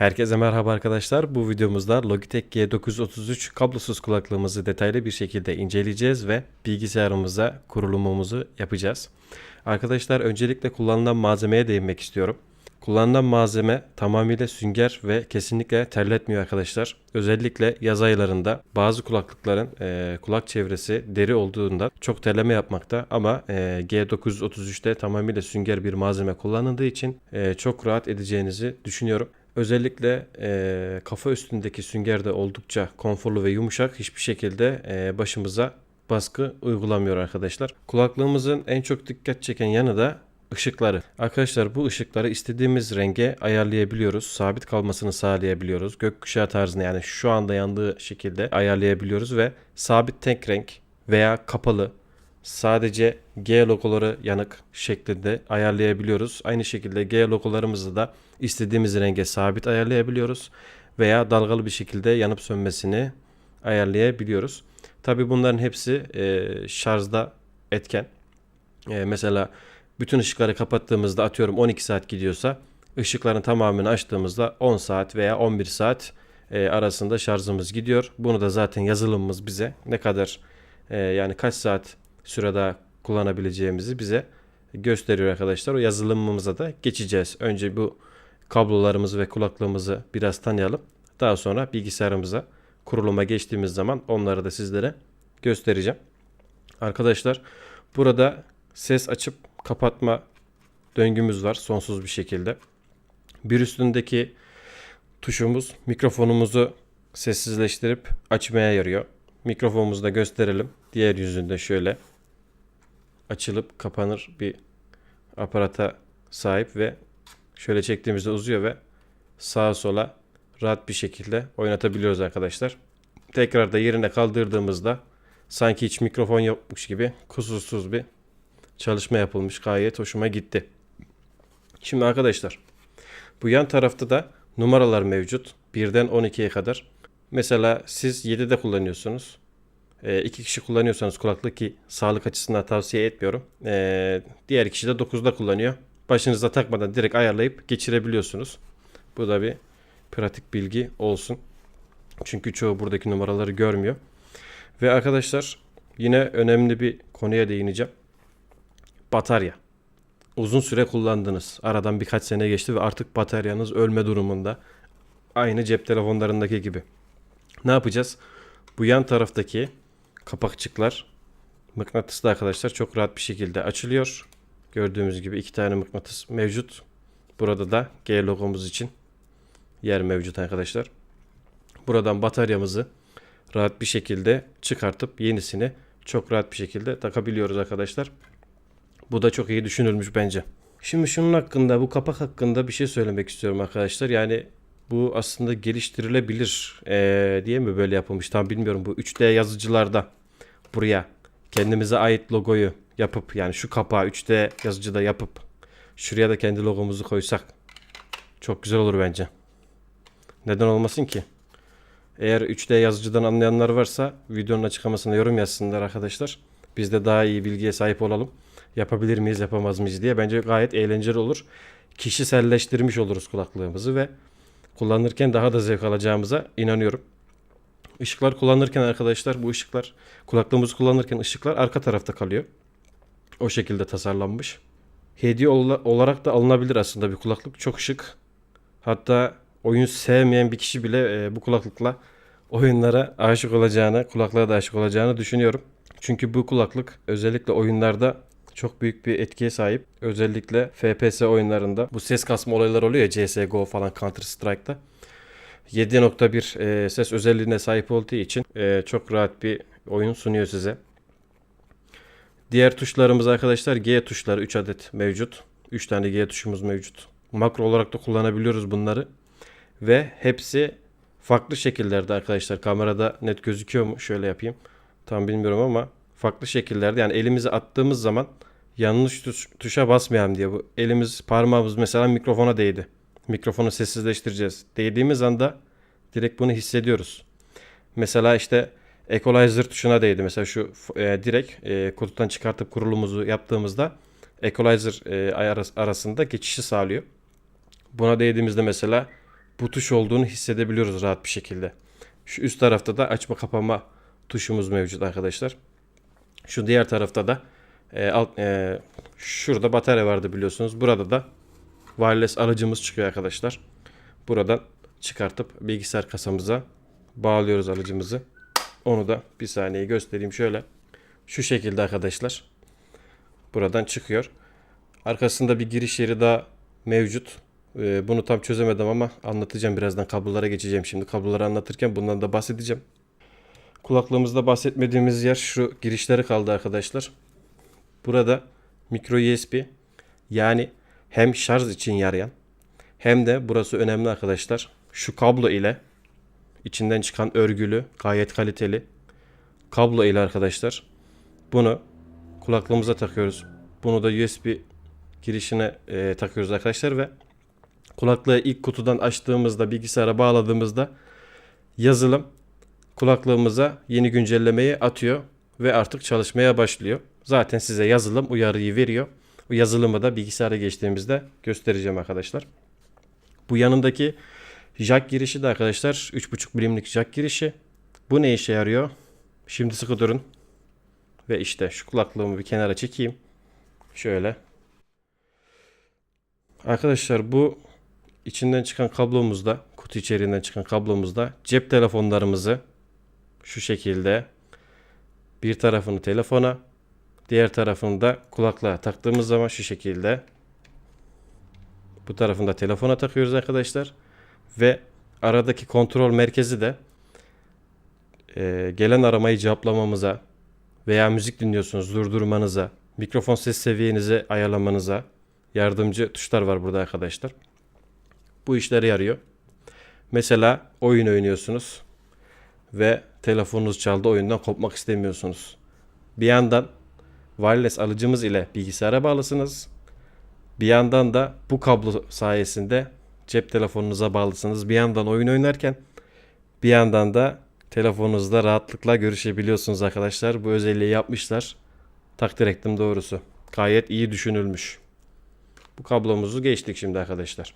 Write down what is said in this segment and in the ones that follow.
Herkese merhaba arkadaşlar. Bu videomuzda Logitech G933 kablosuz kulaklığımızı detaylı bir şekilde inceleyeceğiz ve bilgisayarımıza kurulumumuzu yapacağız. Arkadaşlar öncelikle kullanılan malzemeye değinmek istiyorum. Kullanılan malzeme tamamıyla sünger ve kesinlikle terletmiyor arkadaşlar. Özellikle yaz aylarında bazı kulaklıkların e, kulak çevresi deri olduğunda çok terleme yapmakta ama e, G933'te tamamıyla sünger bir malzeme kullanıldığı için e, çok rahat edeceğinizi düşünüyorum. Özellikle e, kafa üstündeki sünger de oldukça konforlu ve yumuşak. Hiçbir şekilde e, başımıza baskı uygulamıyor arkadaşlar. Kulaklığımızın en çok dikkat çeken yanı da ışıkları. Arkadaşlar bu ışıkları istediğimiz renge ayarlayabiliyoruz. Sabit kalmasını sağlayabiliyoruz. Gökkuşağı tarzını yani şu anda yandığı şekilde ayarlayabiliyoruz ve sabit tek renk veya kapalı sadece G logoları yanık şeklinde ayarlayabiliyoruz. Aynı şekilde G logolarımızı da istediğimiz renge sabit ayarlayabiliyoruz veya dalgalı bir şekilde yanıp sönmesini ayarlayabiliyoruz. Tabi bunların hepsi e, şarjda etken. E, mesela bütün ışıkları kapattığımızda atıyorum 12 saat gidiyorsa ışıkların tamamını açtığımızda 10 saat veya 11 saat e, arasında şarjımız gidiyor. Bunu da zaten yazılımımız bize ne kadar e, yani kaç saat sürede kullanabileceğimizi bize gösteriyor arkadaşlar. O yazılımımıza da geçeceğiz. Önce bu kablolarımızı ve kulaklığımızı biraz tanıyalım. Daha sonra bilgisayarımıza kuruluma geçtiğimiz zaman onları da sizlere göstereceğim. Arkadaşlar burada ses açıp kapatma döngümüz var sonsuz bir şekilde. Bir üstündeki tuşumuz mikrofonumuzu sessizleştirip açmaya yarıyor. Mikrofonumuzu da gösterelim. Diğer yüzünde şöyle açılıp kapanır bir aparata sahip ve şöyle çektiğimizde uzuyor ve sağa sola rahat bir şekilde oynatabiliyoruz arkadaşlar. Tekrar da yerine kaldırdığımızda sanki hiç mikrofon yokmuş gibi kusursuz bir çalışma yapılmış. Gayet hoşuma gitti. Şimdi arkadaşlar bu yan tarafta da numaralar mevcut. 1'den 12'ye kadar. Mesela siz 7'de kullanıyorsunuz. E, iki kişi kullanıyorsanız kulaklık ki sağlık açısından tavsiye etmiyorum. E, diğer kişi de 9'da kullanıyor. Başınıza takmadan direkt ayarlayıp geçirebiliyorsunuz. Bu da bir pratik bilgi olsun. Çünkü çoğu buradaki numaraları görmüyor. Ve arkadaşlar yine önemli bir konuya değineceğim. Batarya. Uzun süre kullandınız. Aradan birkaç sene geçti ve artık bataryanız ölme durumunda. Aynı cep telefonlarındaki gibi. Ne yapacağız? Bu yan taraftaki kapakçıklar mıknatıslı arkadaşlar çok rahat bir şekilde açılıyor. Gördüğümüz gibi iki tane mıknatıs mevcut. Burada da G logomuz için yer mevcut arkadaşlar. Buradan bataryamızı rahat bir şekilde çıkartıp yenisini çok rahat bir şekilde takabiliyoruz arkadaşlar. Bu da çok iyi düşünülmüş bence. Şimdi şunun hakkında, bu kapak hakkında bir şey söylemek istiyorum arkadaşlar. Yani bu aslında geliştirilebilir ee, diye mi böyle yapılmış tam bilmiyorum. Bu 3D yazıcılarda buraya kendimize ait logoyu yapıp yani şu kapağı 3D yazıcıda yapıp şuraya da kendi logomuzu koysak çok güzel olur bence. Neden olmasın ki? Eğer 3D yazıcıdan anlayanlar varsa videonun açıklamasına yorum yazsınlar arkadaşlar. Biz de daha iyi bilgiye sahip olalım. Yapabilir miyiz yapamaz mıyız diye. Bence gayet eğlenceli olur. Kişiselleştirmiş oluruz kulaklığımızı ve kullanırken daha da zevk alacağımıza inanıyorum. Işıklar kullanırken arkadaşlar bu ışıklar kulaklığımızı kullanırken ışıklar arka tarafta kalıyor. O şekilde tasarlanmış. Hediye olarak da alınabilir aslında bir kulaklık. Çok şık. Hatta oyun sevmeyen bir kişi bile e, bu kulaklıkla oyunlara aşık olacağını, kulaklığa da aşık olacağını düşünüyorum. Çünkü bu kulaklık özellikle oyunlarda çok büyük bir etkiye sahip. Özellikle FPS oyunlarında bu ses kasma olayları oluyor ya CSGO falan Counter Strike'da. 7.1 e, ses özelliğine sahip olduğu için e, çok rahat bir oyun sunuyor size. Diğer tuşlarımız arkadaşlar G tuşları 3 adet mevcut. 3 tane G tuşumuz mevcut. Makro olarak da kullanabiliyoruz bunları. Ve hepsi farklı şekillerde arkadaşlar. Kamerada net gözüküyor mu? Şöyle yapayım. Tam bilmiyorum ama farklı şekillerde. Yani elimizi attığımız zaman yanlış tuş, tuşa basmayalım diye. Bu elimiz parmağımız mesela mikrofona değdi. Mikrofonu sessizleştireceğiz. Değdiğimiz anda direkt bunu hissediyoruz. Mesela işte equalizer tuşuna değdi. Mesela şu e, direkt e, kutudan çıkartıp kurulumuzu yaptığımızda equalizer e, arasında geçişi sağlıyor. Buna değdiğimizde mesela bu tuş olduğunu hissedebiliyoruz rahat bir şekilde. Şu üst tarafta da açma kapama tuşumuz mevcut arkadaşlar. Şu diğer tarafta da e, alt, e, şurada batarya vardı biliyorsunuz. Burada da wireless alıcımız çıkıyor arkadaşlar. Buradan çıkartıp bilgisayar kasamıza bağlıyoruz alıcımızı. Onu da bir saniye göstereyim şöyle. Şu şekilde arkadaşlar. Buradan çıkıyor. Arkasında bir giriş yeri daha mevcut. Ee, bunu tam çözemedim ama anlatacağım birazdan. Kablolara geçeceğim şimdi. Kabloları anlatırken bundan da bahsedeceğim. Kulaklığımızda bahsetmediğimiz yer şu girişleri kaldı arkadaşlar. Burada micro USB yani hem şarj için yarayan hem de burası önemli arkadaşlar. Şu kablo ile içinden çıkan örgülü gayet kaliteli kablo ile arkadaşlar bunu kulaklığımıza takıyoruz. Bunu da USB girişine e, takıyoruz arkadaşlar ve kulaklığı ilk kutudan açtığımızda bilgisayara bağladığımızda yazılım kulaklığımıza yeni güncellemeyi atıyor ve artık çalışmaya başlıyor. Zaten size yazılım uyarıyı veriyor. Bu yazılımı da bilgisayara geçtiğimizde göstereceğim arkadaşlar. Bu yanındaki jack girişi de arkadaşlar 3.5 milimlik jack girişi. Bu ne işe yarıyor? Şimdi sıkı durun. Ve işte şu kulaklığımı bir kenara çekeyim. Şöyle. Arkadaşlar bu içinden çıkan kablomuzda, kutu içeriğinden çıkan kablomuzda cep telefonlarımızı şu şekilde bir tarafını telefona, diğer tarafını da kulaklığa taktığımız zaman şu şekilde bu tarafını da telefona takıyoruz arkadaşlar. Ve aradaki kontrol merkezi de e, gelen aramayı cevaplamamıza veya müzik dinliyorsunuz durdurmanıza, mikrofon ses seviyenizi ayarlamanıza yardımcı tuşlar var burada arkadaşlar. Bu işlere yarıyor. Mesela oyun oynuyorsunuz ve telefonunuz çaldı oyundan kopmak istemiyorsunuz. Bir yandan wireless alıcımız ile bilgisayara bağlısınız. Bir yandan da bu kablo sayesinde cep telefonunuza bağlısınız. Bir yandan oyun oynarken bir yandan da telefonunuzda rahatlıkla görüşebiliyorsunuz arkadaşlar. Bu özelliği yapmışlar. Takdir ettim doğrusu. Gayet iyi düşünülmüş. Bu kablomuzu geçtik şimdi arkadaşlar.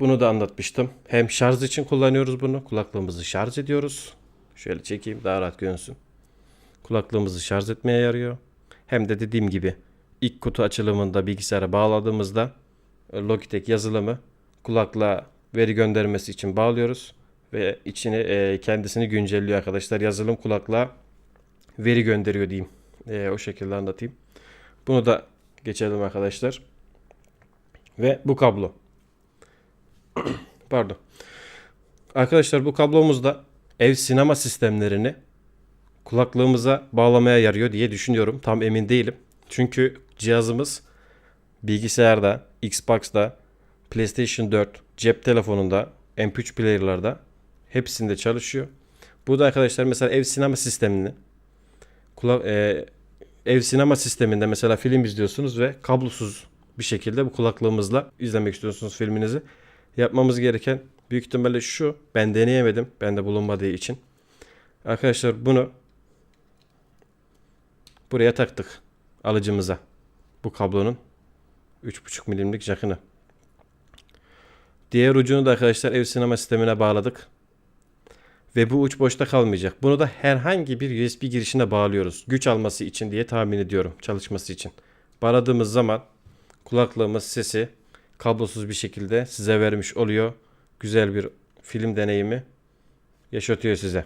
Bunu da anlatmıştım. Hem şarj için kullanıyoruz bunu. Kulaklığımızı şarj ediyoruz. Şöyle çekeyim daha rahat görünsün. Kulaklığımızı şarj etmeye yarıyor. Hem de dediğim gibi ilk kutu açılımında bilgisayara bağladığımızda e, Logitech yazılımı kulaklığa veri göndermesi için bağlıyoruz ve içini e, kendisini güncelliyor arkadaşlar. Yazılım kulaklığa veri gönderiyor diyeyim. E, o şekilde anlatayım. Bunu da geçelim arkadaşlar. Ve bu kablo. Pardon. Arkadaşlar bu kablomuzda ev sinema sistemlerini kulaklığımıza bağlamaya yarıyor diye düşünüyorum. Tam emin değilim. Çünkü cihazımız bilgisayarda, Xbox'da, PlayStation 4, cep telefonunda, MP3 player'larda hepsinde çalışıyor. Bu da arkadaşlar mesela ev sinema sistemini kula- e, ev sinema sisteminde mesela film izliyorsunuz ve kablosuz bir şekilde bu kulaklığımızla izlemek istiyorsunuz filminizi. Yapmamız gereken büyük ihtimalle şu. Ben deneyemedim. Bende bulunmadığı için. Arkadaşlar bunu buraya taktık alıcımıza. Bu kablonun 3.5 milimlik jackını. Diğer ucunu da arkadaşlar ev sinema sistemine bağladık. Ve bu uç boşta kalmayacak. Bunu da herhangi bir USB girişine bağlıyoruz. Güç alması için diye tahmin ediyorum. Çalışması için. Bağladığımız zaman kulaklığımız sesi kablosuz bir şekilde size vermiş oluyor. Güzel bir film deneyimi yaşatıyor size.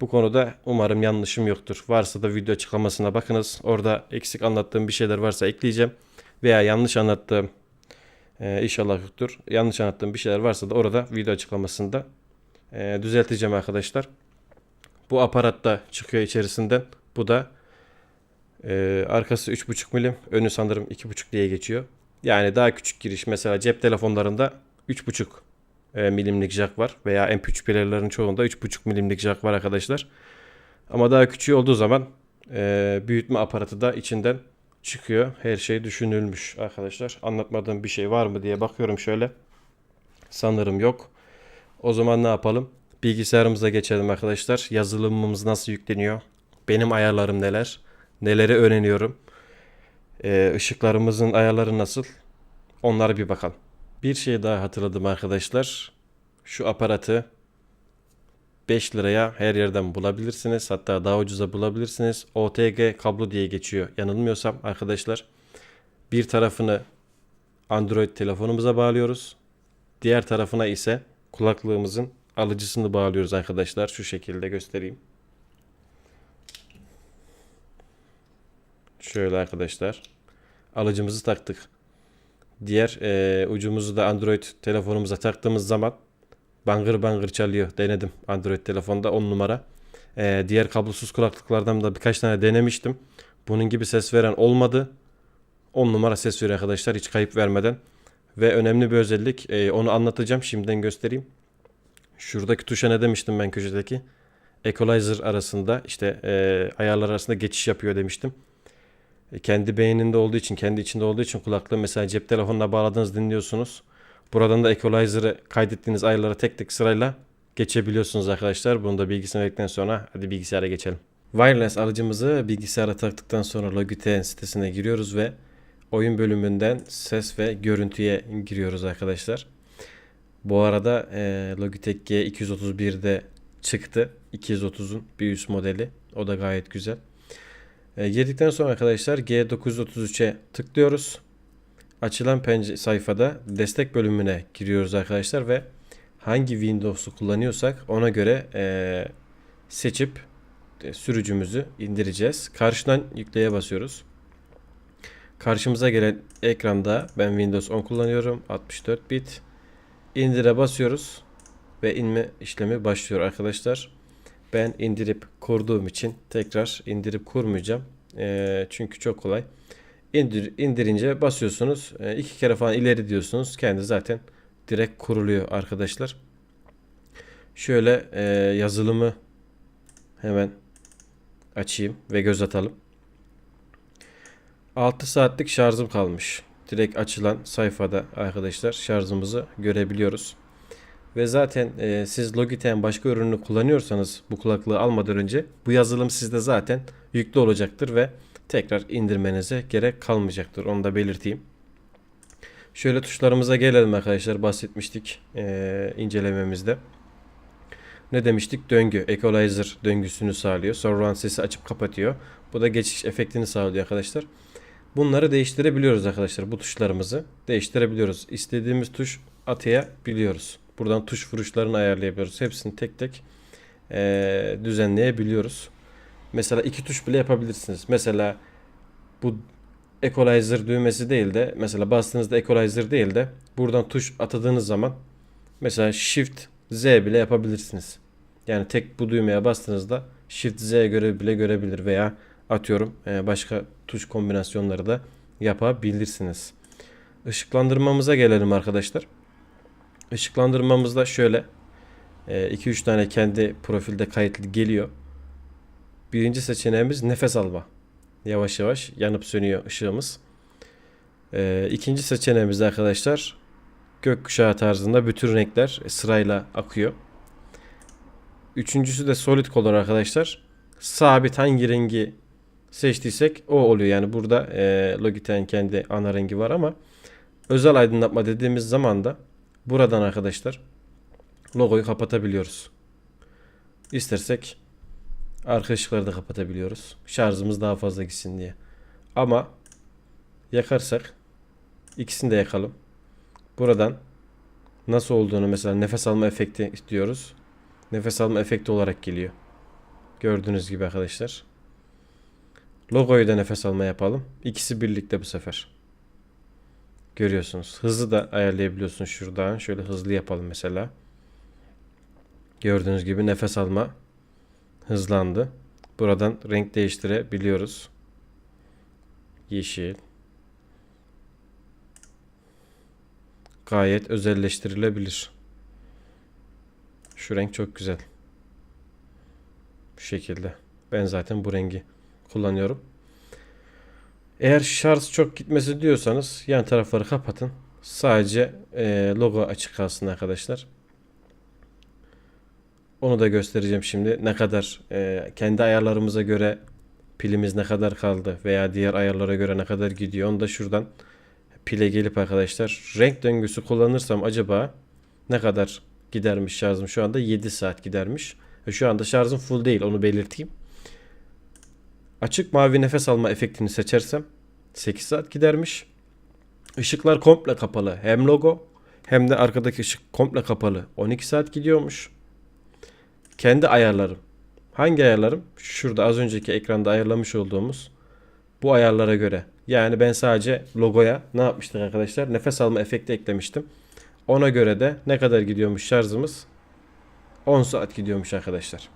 Bu konuda umarım yanlışım yoktur. Varsa da video açıklamasına bakınız. Orada eksik anlattığım bir şeyler varsa ekleyeceğim. Veya yanlış anlattığım e, inşallah yoktur. Yanlış anlattığım bir şeyler varsa da orada video açıklamasında e, düzelteceğim arkadaşlar. Bu aparat da çıkıyor içerisinden. Bu da e, arkası 3.5 milim. Önü sanırım 2.5 diye geçiyor. Yani daha küçük giriş. Mesela cep telefonlarında 3.5 e, milimlik jack var. Veya MP3 player'ların çoğunda 3.5 milimlik jack var arkadaşlar. Ama daha küçüğü olduğu zaman e, büyütme aparatı da içinden çıkıyor. Her şey düşünülmüş arkadaşlar. Anlatmadığım bir şey var mı diye bakıyorum şöyle. Sanırım yok. O zaman ne yapalım? Bilgisayarımıza geçelim arkadaşlar. Yazılımımız nasıl yükleniyor? Benim ayarlarım neler? Neleri öğreniyorum? Ee, ışıklarımızın ayarları nasıl? Onlara bir bakalım. Bir şey daha hatırladım arkadaşlar. Şu aparatı 5 liraya her yerden bulabilirsiniz. Hatta daha ucuza bulabilirsiniz. OTG kablo diye geçiyor. Yanılmıyorsam arkadaşlar. Bir tarafını Android telefonumuza bağlıyoruz. Diğer tarafına ise kulaklığımızın alıcısını bağlıyoruz arkadaşlar. Şu şekilde göstereyim. Şöyle arkadaşlar. Alıcımızı taktık. Diğer eee, ucumuzu da Android telefonumuza taktığımız zaman bangır bangır çalıyor. Denedim Android telefonda 10 numara. Eee, diğer kablosuz kulaklıklardan da birkaç tane denemiştim. Bunun gibi ses veren olmadı. 10 numara ses veriyor arkadaşlar hiç kayıp vermeden. Ve önemli bir özellik eee, onu anlatacağım. Şimdiden göstereyim. Şuradaki tuşa ne demiştim ben köşedeki? Equalizer arasında işte eee, ayarlar arasında geçiş yapıyor demiştim. E, kendi beyninde olduğu için, kendi içinde olduğu için kulaklığı mesela cep telefonuna bağladınız dinliyorsunuz. Buradan da equalizer'ı kaydettiğiniz ayarlara tek tek sırayla geçebiliyorsunuz arkadaşlar. Bunu da bilgisini verdikten sonra hadi bilgisayara geçelim. Wireless alıcımızı bilgisayara taktıktan sonra Logitech'in sitesine giriyoruz ve oyun bölümünden ses ve görüntüye giriyoruz arkadaşlar. Bu arada e, Logitech G231'de çıktı. 230'un bir üst modeli. O da gayet güzel. E, girdikten sonra arkadaşlar G933'e tıklıyoruz. Açılan pence sayfada destek bölümüne giriyoruz arkadaşlar ve hangi Windows'u kullanıyorsak ona göre e, seçip e, sürücümüzü indireceğiz. Karşıdan yükleye basıyoruz. Karşımıza gelen ekranda ben Windows 10 kullanıyorum. 64 bit. İndire basıyoruz ve inme işlemi başlıyor arkadaşlar. Ben indirip kurduğum için tekrar indirip kurmayacağım. Ee, çünkü çok kolay. İndir, indirince basıyorsunuz. Ee, iki kere falan ileri diyorsunuz. Kendi zaten direkt kuruluyor arkadaşlar. Şöyle e, yazılımı hemen açayım ve göz atalım. 6 saatlik şarjım kalmış. Direkt açılan sayfada arkadaşlar şarjımızı görebiliyoruz. Ve zaten e, siz Logitech'in başka ürününü kullanıyorsanız bu kulaklığı almadan önce bu yazılım sizde zaten yüklü olacaktır ve tekrar indirmenize gerek kalmayacaktır. Onu da belirteyim. Şöyle tuşlarımıza gelelim arkadaşlar. Bahsetmiştik e, incelememizde. Ne demiştik? Döngü. Equalizer döngüsünü sağlıyor. Surround sesi açıp kapatıyor. Bu da geçiş efektini sağlıyor arkadaşlar. Bunları değiştirebiliyoruz arkadaşlar. Bu tuşlarımızı değiştirebiliyoruz. İstediğimiz tuş atayabiliyoruz. Buradan tuş vuruşlarını ayarlayabiliyoruz. Hepsini tek tek eee, düzenleyebiliyoruz. Mesela iki tuş bile yapabilirsiniz. Mesela bu equalizer düğmesi değil de mesela bastığınızda equalizer değil de buradan tuş atadığınız zaman mesela shift Z bile yapabilirsiniz. Yani tek bu düğmeye bastığınızda shift Z göre bile görebilir veya atıyorum e, başka tuş kombinasyonları da yapabilirsiniz. Işıklandırmamıza gelelim arkadaşlar. Işıklandırmamızda şöyle 2-3 tane kendi profilde kayıtlı geliyor. Birinci seçeneğimiz nefes alma. Yavaş yavaş yanıp sönüyor ışığımız. Ee, ikinci seçeneğimiz arkadaşlar gökkuşağı tarzında bütün renkler sırayla akıyor. Üçüncüsü de solid color arkadaşlar. Sabit hangi rengi seçtiysek o oluyor. Yani burada e, Logitech'in kendi ana rengi var ama özel aydınlatma dediğimiz zaman da buradan arkadaşlar logoyu kapatabiliyoruz. İstersek arka ışıkları da kapatabiliyoruz. Şarjımız daha fazla gitsin diye. Ama yakarsak ikisini de yakalım. Buradan nasıl olduğunu mesela nefes alma efekti istiyoruz. Nefes alma efekti olarak geliyor. Gördüğünüz gibi arkadaşlar. Logoyu da nefes alma yapalım. İkisi birlikte bu sefer. Görüyorsunuz. Hızı da ayarlayabiliyorsunuz şuradan. Şöyle hızlı yapalım mesela. Gördüğünüz gibi nefes alma hızlandı. Buradan renk değiştirebiliyoruz. Yeşil. Gayet özelleştirilebilir. Şu renk çok güzel. Bu şekilde. Ben zaten bu rengi kullanıyorum. Eğer şarj çok gitmesi diyorsanız yan tarafları kapatın. Sadece e, logo açık kalsın arkadaşlar. Onu da göstereceğim şimdi. Ne kadar e, kendi ayarlarımıza göre pilimiz ne kadar kaldı veya diğer ayarlara göre ne kadar gidiyor. Onu da şuradan pile gelip arkadaşlar renk döngüsü kullanırsam acaba ne kadar gidermiş şarjım şu anda 7 saat gidermiş. E, Şu anda şarjım full değil onu belirteyim. Açık mavi nefes alma efektini seçersem 8 saat gidermiş. Işıklar komple kapalı. Hem logo hem de arkadaki ışık komple kapalı. 12 saat gidiyormuş. Kendi ayarlarım. Hangi ayarlarım? Şurada az önceki ekranda ayarlamış olduğumuz bu ayarlara göre. Yani ben sadece logoya ne yapmıştık arkadaşlar? Nefes alma efekti eklemiştim. Ona göre de ne kadar gidiyormuş şarjımız? 10 saat gidiyormuş arkadaşlar.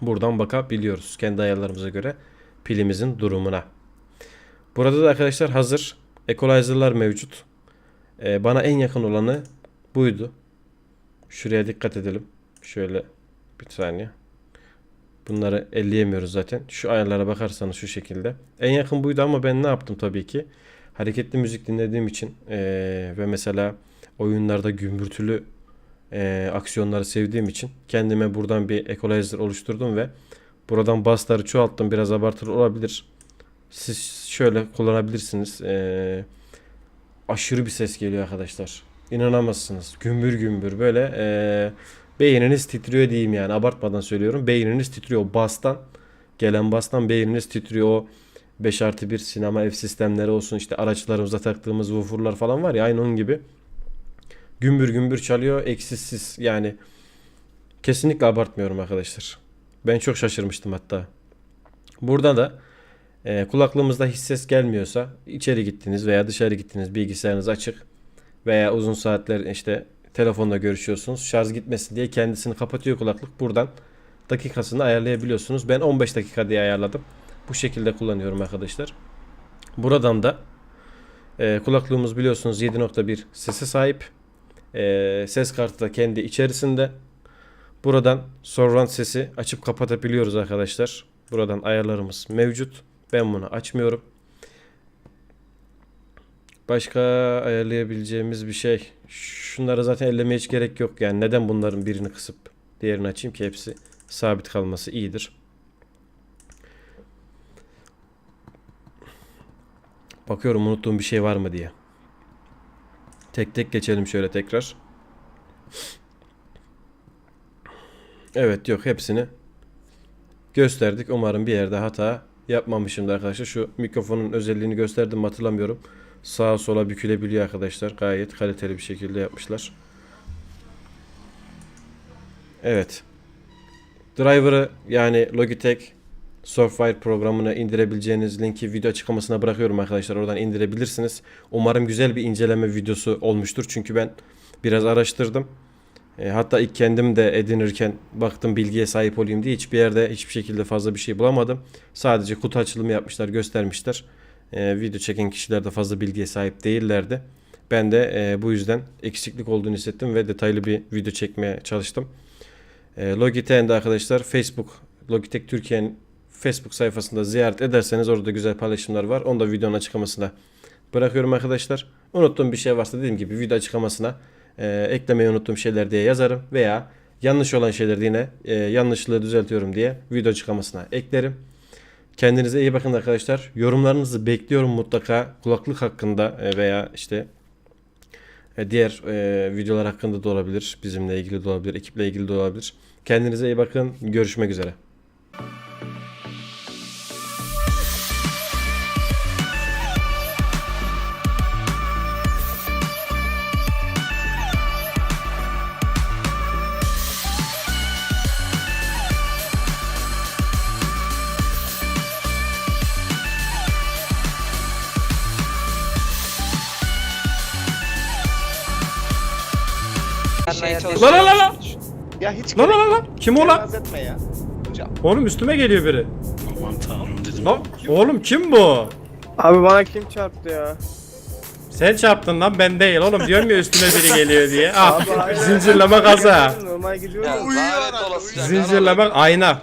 Buradan bakabiliyoruz kendi ayarlarımıza göre pilimizin durumuna. Burada da arkadaşlar hazır equalizer'lar mevcut. Ee, bana en yakın olanı buydu. Şuraya dikkat edelim. Şöyle bir saniye. Bunları elleyemiyoruz zaten. Şu ayarlara bakarsanız şu şekilde. En yakın buydu ama ben ne yaptım tabii ki. Hareketli müzik dinlediğim için eee, ve mesela oyunlarda gümbürtülü eee, aksiyonları sevdiğim için kendime buradan bir equalizer oluşturdum ve buradan bassları çoğalttım. Biraz abartılı olabilir. Siz şöyle kullanabilirsiniz. Eee, aşırı bir ses geliyor arkadaşlar. İnanamazsınız. Gümbür gümbür böyle eee beyniniz titriyor diyeyim yani abartmadan söylüyorum. Beyniniz titriyor o bastan. Gelen bastan beyniniz titriyor o 5 artı 1 sinema ev sistemleri olsun işte araçlarımıza taktığımız wooferlar falan var ya aynı onun gibi. Gümbür gümbür çalıyor eksiksiz yani kesinlikle abartmıyorum arkadaşlar. Ben çok şaşırmıştım hatta. Burada da e, kulaklığımızda hiç ses gelmiyorsa içeri gittiniz veya dışarı gittiniz bilgisayarınız açık veya uzun saatler işte telefonla görüşüyorsunuz. Şarj gitmesin diye kendisini kapatıyor kulaklık. Buradan dakikasını ayarlayabiliyorsunuz. Ben 15 dakika diye ayarladım. Bu şekilde kullanıyorum arkadaşlar. Buradan da e, kulaklığımız biliyorsunuz 7.1 sese sahip. E, ses kartı da kendi içerisinde. Buradan surround sesi açıp kapatabiliyoruz arkadaşlar. Buradan ayarlarımız mevcut. Ben bunu açmıyorum. Başka ayarlayabileceğimiz bir şey. Şunları zaten ellemeye hiç gerek yok. Yani neden bunların birini kısıp diğerini açayım ki hepsi sabit kalması iyidir. Bakıyorum unuttuğum bir şey var mı diye. Tek tek geçelim şöyle tekrar. Evet yok hepsini gösterdik. Umarım bir yerde hata yapmamışımdır arkadaşlar. Şu mikrofonun özelliğini gösterdim hatırlamıyorum. Sağa sola bükülebiliyor arkadaşlar. Gayet kaliteli bir şekilde yapmışlar. Evet. Driver'ı yani Logitech Software programını indirebileceğiniz linki video açıklamasına bırakıyorum arkadaşlar. Oradan indirebilirsiniz. Umarım güzel bir inceleme videosu olmuştur. Çünkü ben biraz araştırdım. E, hatta ilk kendim de edinirken baktım bilgiye sahip olayım diye hiçbir yerde hiçbir şekilde fazla bir şey bulamadım. Sadece kutu açılımı yapmışlar, göstermişler. E, video çeken kişiler de fazla bilgiye sahip değillerdi. Ben de e, bu yüzden eksiklik olduğunu hissettim ve detaylı bir video çekmeye çalıştım. E, Logitech'in arkadaşlar Facebook, Logitech Türkiye'nin Facebook sayfasında ziyaret ederseniz orada güzel paylaşımlar var. Onu da videonun açıklamasına bırakıyorum arkadaşlar. Unuttuğum bir şey varsa dediğim gibi video açıklamasına e, eklemeyi unuttuğum şeyler diye yazarım veya yanlış olan şeyler de yine e, yanlışlığı düzeltiyorum diye video açıklamasına eklerim. Kendinize iyi bakın arkadaşlar. Yorumlarınızı bekliyorum mutlaka kulaklık hakkında e, veya işte e, diğer e, videolar hakkında da olabilir. Bizimle ilgili de olabilir, ekiple ilgili de olabilir. Kendinize iyi bakın. Görüşmek üzere. Şey La la la la! Ya hiç La la gerek la la! yok. Kim o lan? Etme ya. Hocam. Oğlum üstüme geliyor biri. Aman tanrım dedim. Lan oğlum kim bu? Abi bana kim çarptı ya? Sen çarptın lan ben değil oğlum diyorum ya üstüme biri geliyor diye. Ah Abi, zincirleme kaza. Normal gidiyorum. Ya, lanet olası. Zincirleme ayna.